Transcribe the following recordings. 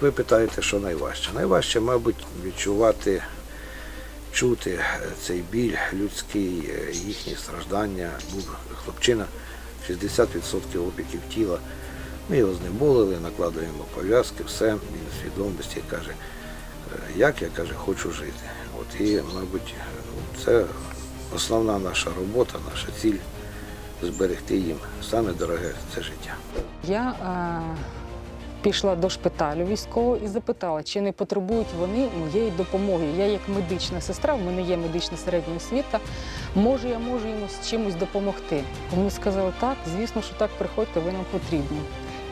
Ви питаєте, що найважче? Найважче, мабуть, відчувати, чути е, цей біль людський, е, їхні страждання. Був хлопчина, 60% опіків тіла. Ми його знеболили, накладуємо пов'язки, все, він у свідомості каже, е, як я каже, хочу жити. От і, мабуть, ну, це основна наша робота, наша ціль зберегти їм. Саме дороге це життя. Я пішла до шпиталю військового і запитала, чи не потребують вони моєї допомоги. Я як медична сестра, в мене є медична середня освіта. Може, я можу їм з чимось допомогти. Вони сказали, так, звісно, що так, приходьте, ви нам потрібні.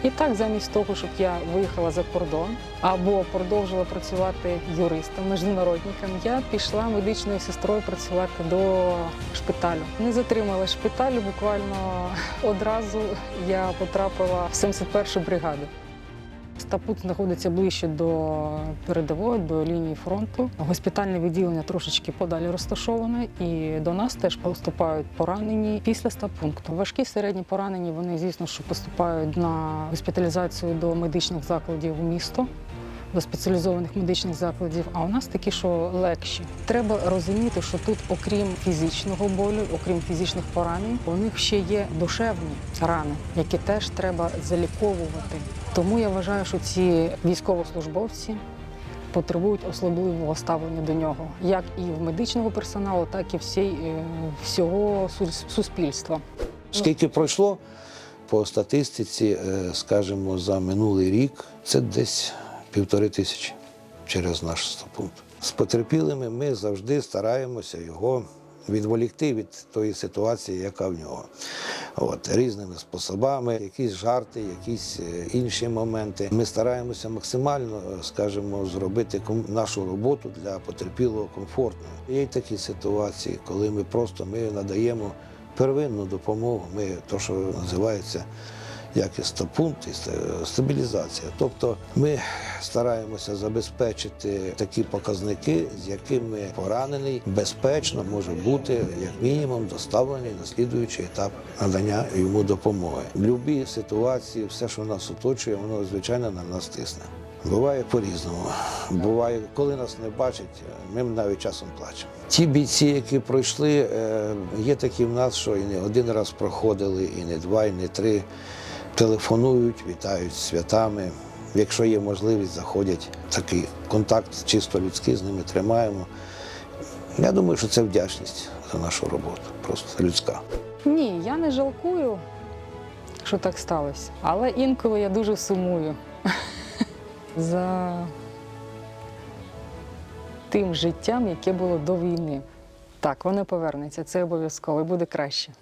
І так, замість того, щоб я виїхала за кордон або продовжила працювати юристом, міжнародником, я пішла медичною сестрою працювати до шпиталю. Не затримала шпиталю, буквально одразу я потрапила в 71-ю бригаду. Стапут знаходиться ближче до передової, до лінії фронту. Госпітальне відділення трошечки подалі розташоване, і до нас теж поступають поранені після стапункту. Важкі середні поранені вони, звісно, що поступають на госпіталізацію до медичних закладів у місто. До спеціалізованих медичних закладів, а у нас такі, що легші. Треба розуміти, що тут, окрім фізичного болю, окрім фізичних поранень, у них ще є душевні рани, які теж треба заліковувати. Тому я вважаю, що ці військовослужбовці потребують особливого ставлення до нього, як і в медичного персоналу, так і всій, е, всього суспільства. Скільки пройшло по статистиці, е, скажімо, за минулий рік, це десь півтори тисячі через наш стопункт. З потерпілими ми завжди стараємося його відволікти від тої ситуації, яка в нього. От, різними способами, якісь жарти, якісь е, інші моменти. Ми стараємося максимально, е, скажімо, зробити нашу роботу для потерпілого комфортною. Є й такі ситуації, коли ми просто ми надаємо первинну допомогу. Ми то, що називається як і стапункт, і стабілізація. Тобто ми стараємося забезпечити такі показники, з якими поранений безпечно може бути як мінімум доставлений на слідуючий етап надання йому допомоги. В будь-якій ситуації все, що нас оточує, воно звичайно на нас тисне. Буває по-різному. Буває, коли нас не бачать, ми навіть часом плачемо. Ті бійці, які пройшли, е, є такі в нас, що і не один раз проходили, і не два, і не три. Телефонують, вітають святами. Якщо є можливість, заходять. Такий контакт чисто людський з ними тримаємо. Я думаю, що це вдячність за нашу роботу, просто людська. Ні, я не жалкую, що так сталося. Але інколи я дуже сумую за тим життям, яке було до війни. Так, воно повернеться, це обов'язково і буде краще.